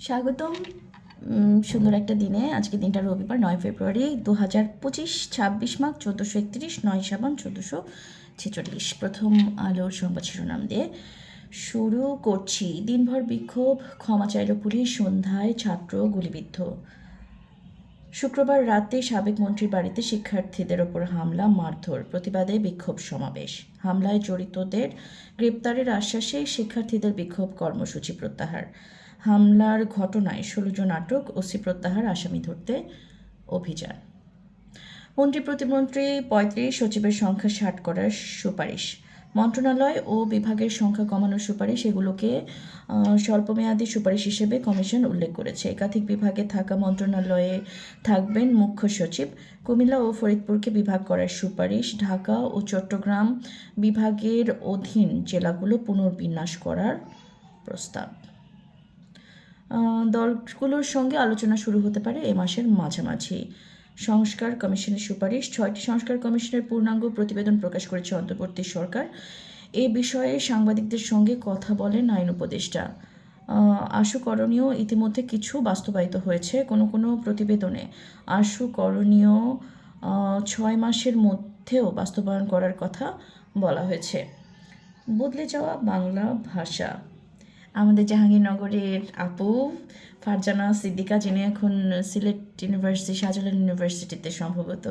স্বাগতম। সুন্দর একটা দিনে। আজকে দিনটা রবিবার, নয় ফেব্রুয়ারি দু হাজার পঁচিশ, ছাব্বিশ মার্চ চোদ্দোশো একত্রিশ, নয় সাবান চোদ্দোশো ছেচল্লিশ। প্রথম আলোর সংবাদ শিরোনাম দিয়ে শুরু করছি। দিনভর বিক্ষোভ, ক্ষমা চাইল পুলিশ, সন্ধ্যায় ছাত্র গুলিবিদ্ধ। শুক্রবার রাতে সাবেক মন্ত্রীর বাড়িতে শিক্ষার্থীদের ওপর হামলা, মারধর, প্রতিবাদে বিক্ষোভ সমাবেশ। হামলায় জড়িতদের গ্রেপ্তারের আশ্বাসে শিক্ষার্থীদের বিক্ষোভ কর্মসূচি প্রত্যাহার। হামলার ঘটনায় ষোলো জন আটক, ওসি প্রত্যাহার, আসামি ধরতে অভিযান। মন্ত্রী প্রতিমন্ত্রী পঁয়ত্রিশ সচিবের সংখ্যা ষাট করার সুপারিশ। মন্ত্রণালয় ও বিভাগের সংখ্যা কমানোর সুপারিশ এগুলোকে স্বল্পমেয়াদী সুপারিশ হিসেবে কমিশন উল্লেখ করেছে। একাধিক বিভাগে থাকা মন্ত্রণালয়ে থাকবেন মুখ্য সচিব। কুমিল্লা ও ফরিদপুরকে বিভাগ করার সুপারিশ। ঢাকা ও চট্টগ্রাম বিভাগের অধীন জেলাগুলো পুনর্বিন্যাস করার প্রস্তাব। দলগুলোর সঙ্গে আলোচনা শুরু হতে পারে এ মাসের মাঝামাঝি। সংস্কার কমিশনের সুপারিশ, ছয়টি সংস্কার কমিশনের পূর্ণাঙ্গ প্রতিবেদন প্রকাশ করেছে অন্তর্বর্তী সরকার। এ বিষয়ে সাংবাদিকদের সঙ্গে কথা বলেন আইন উপদেষ্টা। আশু করণীয় ইতিমধ্যে কিছু বাস্তবায়িত হয়েছে কোনো কোনো প্রতিবেদনে। আশু করণীয় ছয় মাসের মধ্যেও বাস্তবায়ন করার কথা বলা হয়েছে। বদলে যাওয়া বাংলা ভাষা। আমাদের জাহাঙ্গীরনগরের আপু, ফারজানা, সিদ্দিকা, যিনি এখন সিলেট ইউনিভার্সিটি, শাহজালাল ইউনিভার্সিটিতে সম্ভবত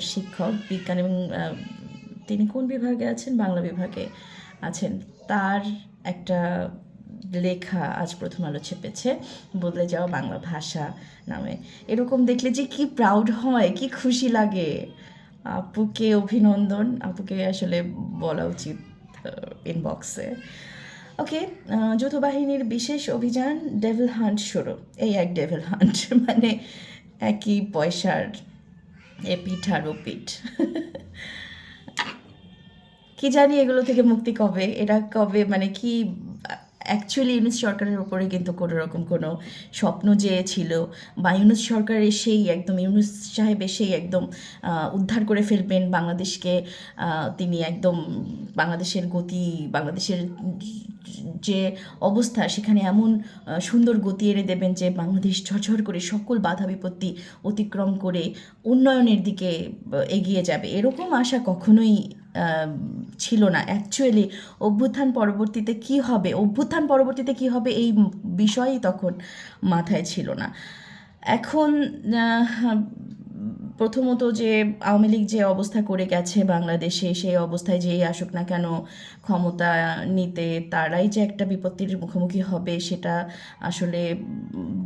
শিক্ষক, বিজ্ঞান এবং তিনি কোন বিভাগে আছেন? বাংলা বিভাগে আছেন। তার একটা লেখা আজ প্রথম আলো ছেপেছে, বদলে যাওয়া বাংলা ভাষা নামে। এরকম দেখলে যে কি প্রাউড হয়, কি খুশি লাগে। আপুকে অভিনন্দন, আপুকে আসলে বলা উচিত ইনবক্সে ওকে যৌথ বাহিনীর বিশেষ অভিযান ডেভিল হান্ট শুরু। এই এক ডেভিল হান্ট মানে একই পয়সার এ পিঠ আর ও পিঠ। কী জানি এগুলো থেকে মুক্তি কবে এটা কবে মানে কি অ্যাকচুয়ালি ইউনুস সরকারের উপরে কিন্তু কোনো রকম কোনো স্বপ্ন যে ছিল বা ইউনুস সরকার এসেই একদম ইউনুস সাহেব এসেই একদম উদ্ধার করে ফেলবেন বাংলাদেশকে। তিনি একদম বাংলাদেশের গতি, বাংলাদেশের যে অবস্থা, সেখানে এমন সুন্দর গতি এনে দেবেন যে বাংলাদেশ ঝরঝর করে সকল বাধা বিপত্তি অতিক্রম করে উন্নয়নের দিকে এগিয়ে যাবে। এরকম আশা কখনোই ছিল না। অ্যাকচুয়ালি অভ্যুত্থান পরবর্তীতে কি হবে? অভ্যুত্থান পরবর্তীতে কি হবে এই বিষয়ই তখন মাথায় ছিল না। এখন প্রথমত যে আওয়ামী লীগ যে অবস্থা করে গেছে বাংলাদেশে, সেই অবস্থায় যেই আসুক না কেন ক্ষমতা নিতে, তারাই যে একটা বিপত্তির মুখোমুখি হবে, সেটা আসলে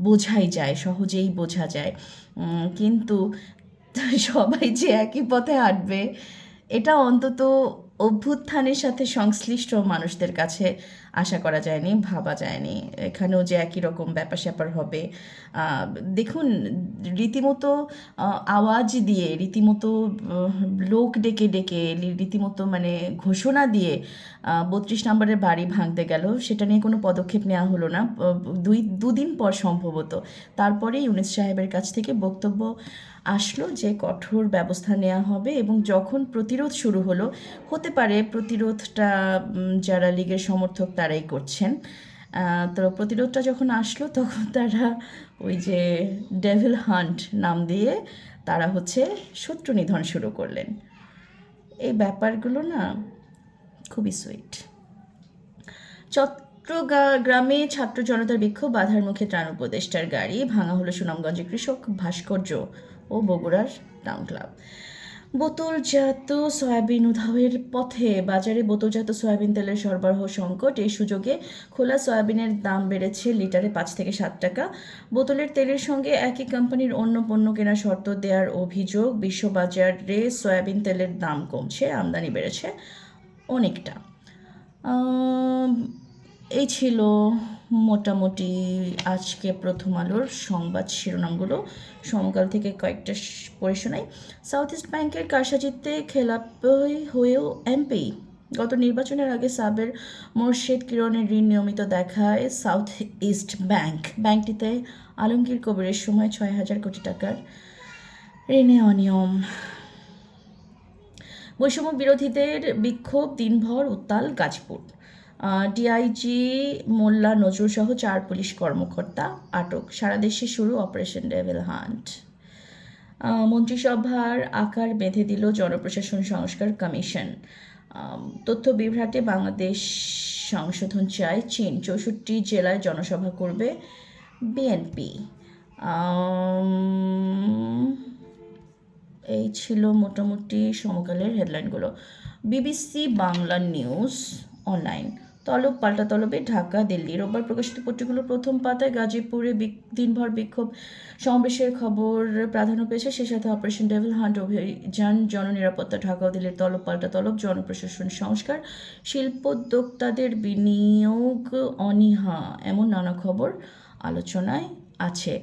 বোঝাই যায়, সহজেই বোঝা যায়। কিন্তু সবাই যে একই পথে হাঁটবে এটা অন্তত অভ্যুত্থানের সাথে সংশ্লিষ্ট মানুষদের কাছে আশা করা যায়নি, ভাবা যায়নি। এখানেও যে একই রকম ব্যাপার স্যাপার হবে। দেখুন, রীতিমতো আওয়াজ দিয়ে, রীতিমতো লোক ডেকে ডেকে, রীতিমতো মানে ঘোষণা দিয়ে বত্রিশ নম্বরের বাড়ি ভাঙতে গেল, সেটা নিয়ে কোনো পদক্ষেপ নেওয়া হলো না। দুই, দুদিন পর সম্ভবত। তারপরে ইউনিস সাহেবের কাছ থেকে বক্তব্য আসলো যে, কঠোর ব্যবস্থা নেওয়া হবে এবং যখন প্রতিরোধ শুরু হলো, হতে পারে, প্রতিরোধটা যারা লীগের সমর্থক তারাই করছেন। তো প্রতিরোধটা যখন আসলো, তখন তারা ওই যে ডেভিল হান্ট নাম দিয়ে তারা হচ্ছে শত্রু নিধন শুরু করলেন। এই ব্যাপারগুলো না খুবই সুইট চট্টগ্রামে ছাত্র জনতার বিক্ষোভ, বাধার মুখে ত্রাণ উপদেষ্টার গাড়ি ভাঙা হলো সুনামগঞ্জের কৃষক ভাস্কর্য ও বগুড়ার টাউন ক্লাব বোতলজাত সয়াবিন উধাওয়ের পথে বাজারে বোতলজাত সয়াবিন তেলের সরবরাহ সংকট। এই সুযোগে খোলা সয়াবিনের দাম বেড়েছে লিটারে পাঁচ থেকে সাত টাকা। বোতলের তেলের সঙ্গে একই কোম্পানির অন্য পণ্য কেনার শর্ত দেওয়ার অভিযোগ, বিশ্ববাজারে সয়াবিন তেলের দাম কমছে, আমদানি বেড়েছে অনেকটা। এই ছিল মোটামুটি আজকে প্রথম আলোর সংবাদ শিরোনামগুলো। সমকাল থেকে কয়েকটা পড়ে শোনাই সাউথ ইস্ট ব্যাংকের কারসাজিতে খেলাপি হয়েও এমপি গত নির্বাচনের আগে সাবের মোর্শেদ কিরণের ঋণ নিয়মিত দেখায় সাউথ ইস্ট ব্যাংক ব্যাংকটিতে আলমগীর কবিরের সময় ছয় হাজার কোটি টাকার ঋণে অনিয়ম। বৈষম্য বিরোধীদের বিক্ষোভ দিনভর উত্তাল গাজীপুর। ডিআইজি মোল্লা নজরুল সহ চার পুলিশ কর্মকর্তা আটক। সারা দেশে শুরু অপারেশন ডেভিল হান্ট। মন্ত্রিসভার আকার বেঁধে দিল জনপ্রশাসন সংস্কার কমিশন। তথ্য বিভ্রাটে বাংলাদেশ সংশোধন চায় চীন। চৌষট্টি জেলায় জনসভা করবে বিএনপি এই ছিল মোটামুটি সমকালের হেডলাইনগুলো বিবিসি বাংলা নিউজ অনলাইন তলব পাল্টা তলবে ঢাকা, দিল্লি। রোববার প্রকাশিত পত্রিকাগুলোর প্রথম পাতায় গাজীপুরে দিনভর বিক্ষোভ সমাবেশের খবর প্রাধান্য পেয়েছে। সে সাথে অপারেশন ডেভিল হান্ট অভিযান, জননিরাপত্তা, ঢাকা ও দিল্লির তলব পাল্টা তলব, জনপ্রশাসন সংস্কার, শিল্পোদ্যোক্তাদের বিনিয়োগ অনীহা এমন নানা খবর আলোচনায় আছে।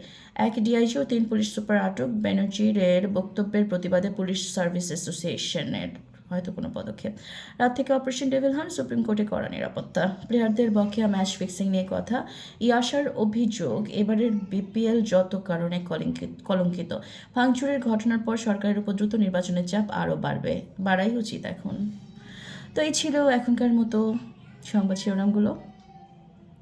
এক ডিআইজি ও তিন পুলিশ সুপার আটক ব্যানার্জির বক্তব্যের প্রতিবাদে পুলিশ সার্ভিস অ্যাসোসিয়েশনের হয়তো কোনো পদক্ষেপ। রাত থেকে অপারেশন ডেভিল হান সুপ্রিম কোর্টে করা নিরাপত্তা। প্লেয়ারদের বকেয়া ম্যাচ ফিক্সিং নিয়ে কথা। ইয়াশার অভিযোগ, এবারের বিপিএল যত কারণে কলঙ্কিত কলঙ্কিত। ভাঙচুরের ঘটনার পর সরকারের উপর দ্রুত নির্বাচনের চাপ আরও বাড়বে। বাড়াই উচিত এখন। তো এই ছিল এখনকার মতো সংবাদ শিরোনামগুলো।